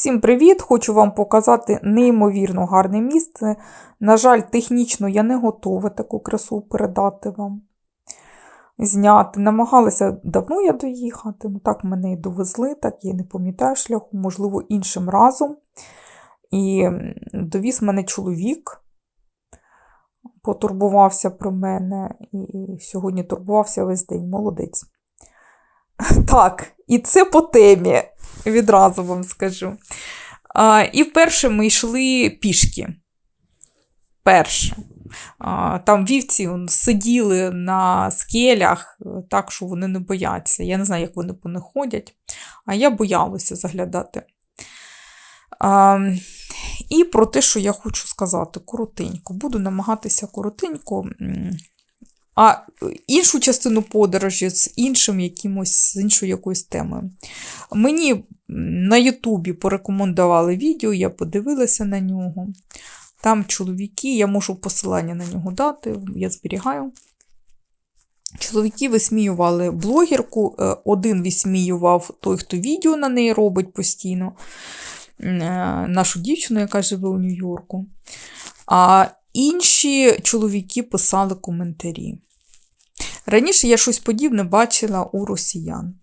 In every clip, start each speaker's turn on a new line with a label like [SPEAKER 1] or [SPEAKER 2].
[SPEAKER 1] Всім привіт! Хочу вам показати неймовірно гарне місце. На жаль, технічно я не готова таку красу передати вам. Зняти. Намагалася давно я доїхати, ну так мене і довезли, так я не пам'ятаю шляху, можливо, іншим разом. І довіз мене чоловік, потурбувався про мене, і сьогодні турбувався весь день. Молодець. Так, і це по темі, відразу вам скажу. А, і вперше ми йшли пішки. Перше. А, там вівці он, сиділи на скелях, е, так, що вони не бояться. Я не знаю, як вони по них ходять, а я боялася заглядати. А, і про те, що я хочу сказати, коротенько. Буду намагатися коротенько. А іншу частину подорожі з іншим якимось, з іншою якоюсь темою. Мені на Ютубі порекомендували відео, я подивилася на нього. Там чоловіки, я можу посилання на нього дати, я зберігаю. Чоловіки висміювали блогерку, е, один висміював той, хто відео на неї робить постійно, е, нашу дівчину, яка живе у Нью-Йорку. А інші чоловіки писали коментарі. Раніше я щось подібне бачила у росіян.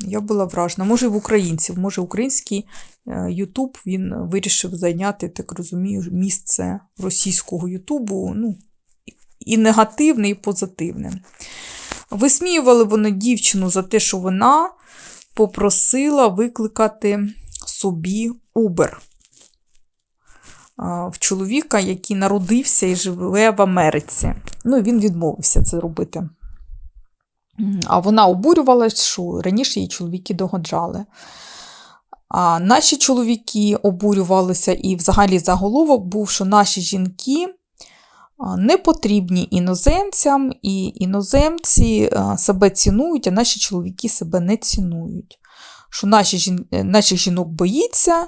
[SPEAKER 1] Я була вражена. Може, і в українців, може, український е, Ютуб він вирішив зайняти, так розумію, місце російського Ютубу. Ну, і негативне, і позитивне. Висміювали вони дівчину за те, що вона попросила викликати собі а, в чоловіка, який народився і живе в Америці. Ну, він відмовився це робити. А вона обурювалась, що раніше її чоловіки догоджали. А наші чоловіки обурювалися, і взагалі заголовок був, що наші жінки не потрібні іноземцям, і іноземці себе цінують, а наші чоловіки себе не цінують. Що наші жін... наших жінок боїться,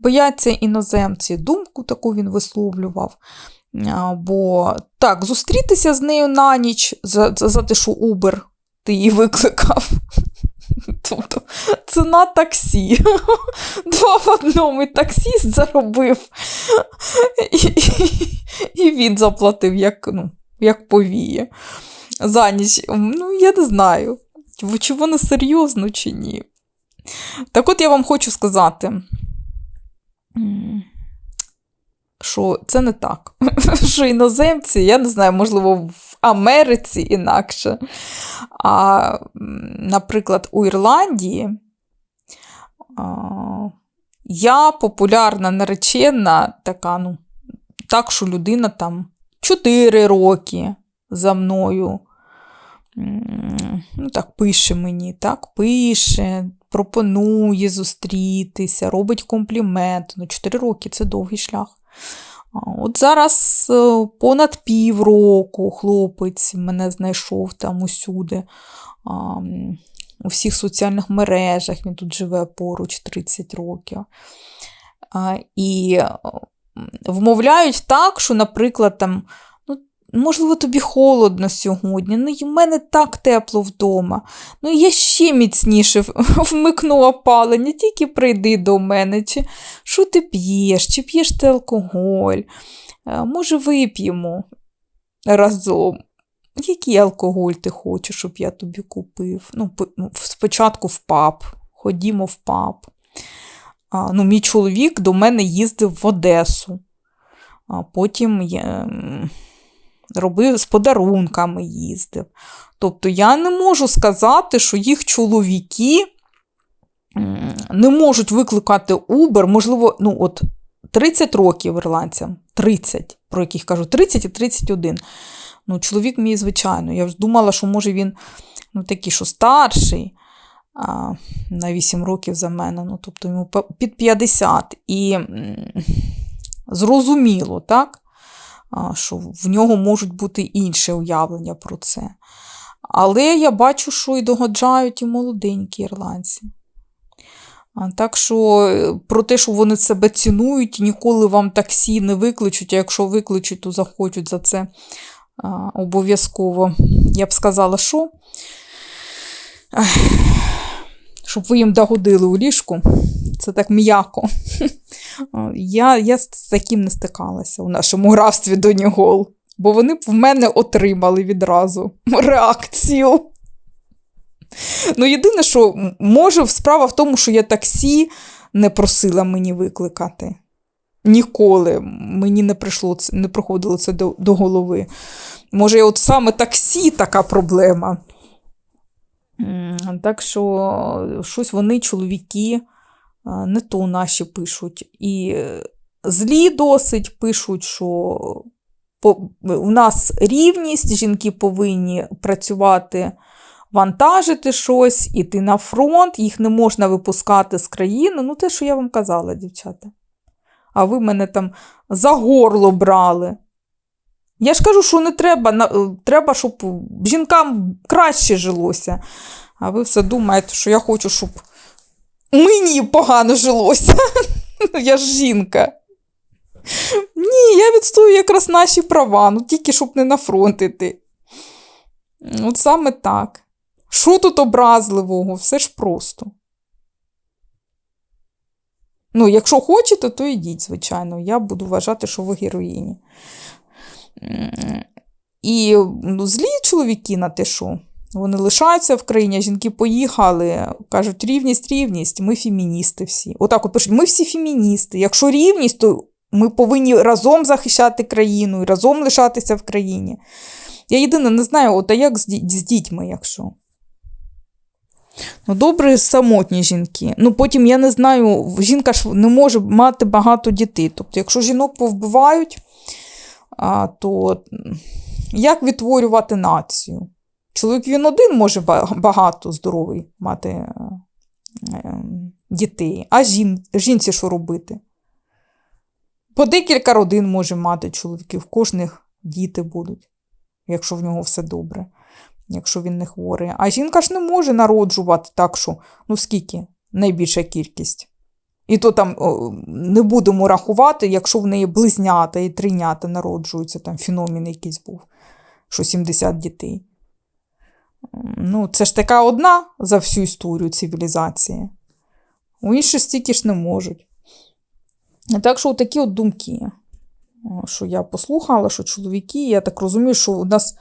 [SPEAKER 1] бояться іноземці, думку таку він висловлював. Бо так, зустрітися з нею на ніч за, за, за те, що Uber ти її викликав. Тобто ціна таксі. Два в одному і таксіст заробив. І, і, і він заплатив, як, ну, як повіє. За ніч. Ну, я не знаю, чи воно серйозно, чи ні. Так от я вам хочу сказати, що це не так. Що іноземці, я не знаю, можливо, в Америці інакше. А, наприклад, у Ірландії я популярна наречена, така, ну, так, що людина там 4 роки за мною. Ну, так, пише мені, так, пише, пропонує зустрітися, робить комплімент. Ну, 4 роки це довгий шлях. От зараз е, понад півроку хлопець мене знайшов там усюди. У всіх соціальних мережах він тут живе поруч 30 років. І е, вмовляють так, що, наприклад, там, можливо, тобі холодно сьогодні, ну і в мене так тепло вдома. Ну, я ще міцніше вмикну опалення, тільки прийди до мене. Чи що ти п'єш, чи п'єш ти алкоголь? Е, Може, вип'ємо разом. Який алкоголь ти хочеш, щоб я тобі купив? Ну, ну, спочатку в паб. Ходімо в паб. А, ну, мій чоловік до мене їздив в Одесу. А потім я, робив з подарунками їздив. Тобто я не можу сказати, що їх чоловіки не можуть викликати Uber, можливо, ну от 30 років ірландцям, 30, про яких кажу, 30 і 31. Ну, чоловік мій, звичайно. Я ж думала, що може він ну, такий, що старший, а, на 8 років за мене, ну, тобто йому під 50. І зрозуміло, так? Що в нього можуть бути інші уявлення про це. Але я бачу, що і догоджають і молоденькі ірландці. Так що е, про те, що вони себе цінують, ніколи вам таксі не викличуть, а якщо викличуть, то захочуть за це обов'язково. Я б сказала, що щоб ви їм догодили у ліжку, це так м'яко. Я, я з таким не стикалася у нашому графстві Донігол, бо вони б в мене отримали відразу реакцію. Ну, єдине, що може, справа в тому, що я таксі не просила мені викликати. Ніколи мені не прийшло не приходило це до, до голови. Може, от саме таксі така проблема. Так що щось вони, чоловіки, не то наші пишуть. І е, злі досить пишуть, що у нас рівність, жінки повинні працювати, вантажити щось, іти на фронт, їх не можна випускати з країни. Ну, те, що я вам казала, дівчата. А ви мене там за горло брали. Я ж кажу, що не треба, е, треба, щоб жінкам краще жилося. А ви все думаєте, що я хочу, щоб мені погано жилося. Я ж жінка. Ні, я відстоюю якраз наші права, ну тільки щоб не на фронт іти. От саме так. Що тут образливого? Все ж просто. Ну, якщо хочете, то йдіть, звичайно. Я буду вважати, що ви героїні. І ну, злі чоловіки на те, що вони лишаються в країні, а жінки поїхали, кажуть, рівність, рівність, ми феміністи всі. Отак от пишуть, ми всі феміністи. Якщо рівність, то ми повинні разом захищати країну і разом лишатися в країні. Я єдине не знаю, от, а як з, ді- з дітьми, якщо. Ну, добре, самотні жінки. Ну, потім я не знаю, жінка ж не може мати багато дітей. Тобто, якщо жінок повбивають, а, то як відтворювати націю? Чоловік він один може багато здоровий мати е, е, дітей, а жін, жінці що робити? По декілька родин може мати чоловіків, кожних діти будуть, якщо в нього все добре, якщо він не хворий. А жінка ж не може народжувати так, що ну скільки найбільша кількість. І то там не будемо рахувати, якщо в неї близнята і тринята народжуються, там феномен якийсь був, що 70 дітей. Ну, це ж така одна за всю історію цивілізації. У інші стільки ж не можуть. Так що такі от думки, що я послухала, що чоловіки, я так розумію, що у нас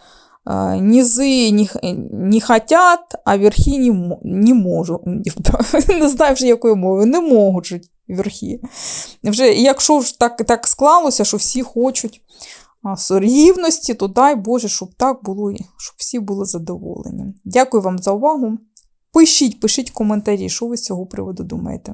[SPEAKER 1] е, низи не, х- не хотят, а верхи не, не можуть. Не знаю вже якою мовою, не можуть верхи. Вже, якщо ж так, так склалося, що всі хочуть рівності, то дай Боже, щоб так було, щоб всі були задоволені. Дякую вам за увагу. Пишіть, пишіть коментарі, що ви з цього приводу думаєте.